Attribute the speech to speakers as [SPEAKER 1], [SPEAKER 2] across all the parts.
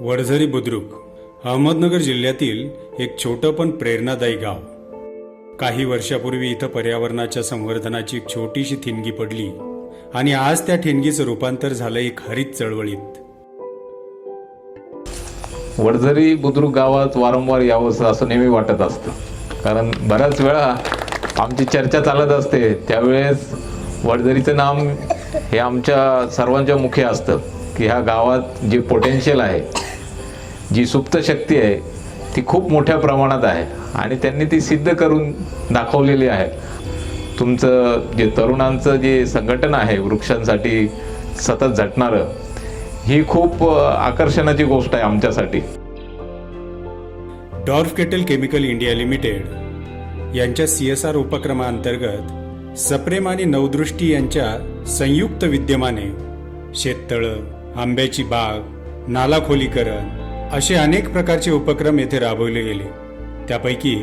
[SPEAKER 1] वडझरी बुद्रुक अहमदनगर जिल्ह्यातील एक छोटं पण प्रेरणादायी गाव. काही वर्षापूर्वी इथं पर्यावरणाच्या संवर्धनाची एक छोटीशी ठिणगी पडली आणि आज त्या ठिणगीचं रूपांतर झालं एक हरित चळवळीत.
[SPEAKER 2] वडझरी बुद्रुक गावात वारंवार यावंसं असं नेहमी वाटत असतं. कारण बऱ्याच वेळा आमची चर्चा चालत असते. त्यावेळेस वडझरीचं नाम हे आमच्या सर्वांच्या मुखी असतं की ह्या गावात जे पोटेन्शियल आहे जी सुप्त शक्ती आहे ती खूप मोठ्या प्रमाणात आहे. आणि त्यांनी ती सिद्ध करून दाखवलेली आहे. तुमचं जे तरुणांचं जे संघटन आहे वृक्षांसाठी सतत झटणारं ही खूप आकर्षणाची गोष्ट आहे आमच्यासाठी.
[SPEAKER 1] Dorf Ketal chemical India limited यांच्या सी एस आर उपक्रमाअंतर्गत सप्रेम आणि नवदृष्टी यांच्या संयुक्त विद्यमाने शेततळं आंब्याची बाग नाला खोलीकरण असे अनेक प्रकारचे उपक्रम येथे राबवले गेले. त्यापैकी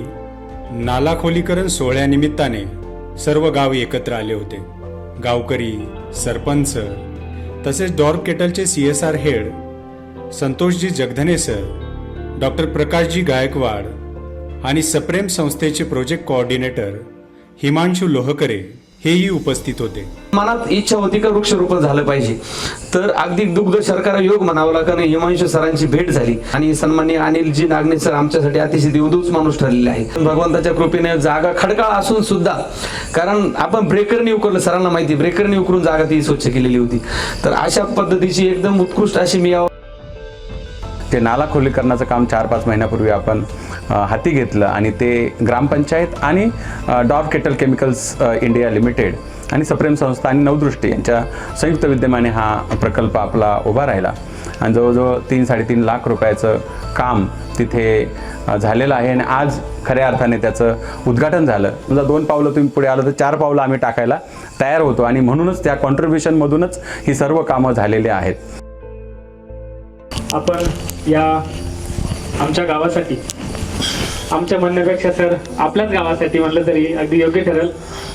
[SPEAKER 1] नाला खोलीकरण सोहळ्यानिमित्ताने सर्व गाव एकत्र आले होते. गावकरी सरपंच तसेच dark केटलचे C S R head Santoshji Jagdhane sir doctor Prakashji Gaikwad आणि सप्रेम संस्थेचे प्रोजेक्ट कोऑर्डिनेटर हिमांशू लोहकरे हेही उपस्थित होते.
[SPEAKER 3] मनात इच्छा होती का वृक्षरोपण झालं पाहिजे? तर अगदी दुग्ध शर्करा योग म्हणावं लागेल हिमांशू सरांची भेट झाली. आणि सन्मान्य अनिलजी नागणे सर आमच्यासाठी अतिशय देवदूच माणूस ठरलेले आहे भगवंताच्या कृपेने जागा खडकाळ असून सुद्धा कारण आपण ब्रेकरने उकरलं सरांना माहिती ब्रेकरने उकरून जागा ती स्वच्छ केलेली होती. तर अशा पद्धतीची एकदम उत्कृष्ट अशी मी
[SPEAKER 4] ते नाला खोलीकरणाचं काम चार पाच महिन्यापूर्वी आपण हाती घेतलं आणि ते ग्रामपंचायत आणि अ, केटल केमिकल्स इंडिया लिमिटेड आणि सप्रेम संस्था आणि नवदृष्टी यांच्या संयुक्त विद्यमाने हा प्रकल्प आपला उभा राहिला. आणि जवळजवळ तीन साडेतीन लाख रुपयाचं काम तिथे झालेलं आहे आणि आज खऱ्या अर्थाने त्याचं उद्घाटन झालं. समजा दोन पावलं तुम्ही पुढे आलं तर चार पावलं आम्ही टाकायला तयार होतो आणि म्हणूनच त्या कॉन्ट्रीब्युशनमधूनच ही सर्व कामं झालेली आहेत.
[SPEAKER 5] आपण या आमच्या गावासाठी आमच्या म्हणण्यापेक्षा सर आपल्याच गावासाठी म्हटलं तरी अगदी योग्य ठरेल.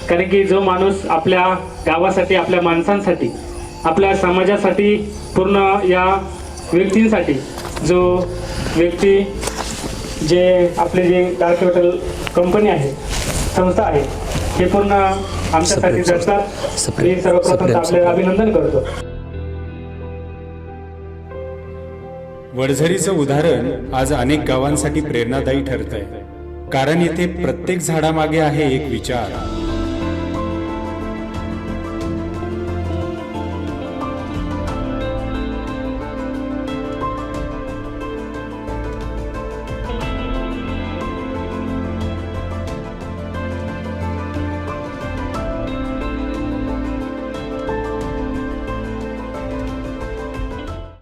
[SPEAKER 5] कारण की जो माणूस आपल्या गावासाठी आपल्या माणसांसाठी आपल्या समाजासाठी पूर्ण या व्यक्तींसाठी जो व्यक्ती जे आपले जे डार्क हॉटेल कंपनी आहे संस्था आहे हे पूर्ण आमच्यासाठी झटतात मी सर्वप्रथम आपले अभिनंदन करतो.
[SPEAKER 1] वडझरीचं उदाहरण आज अनेक गावांसाठी प्रेरणादायी ठरत आहे कारण येथे प्रत्येक झाडामागे आहे एक विचार.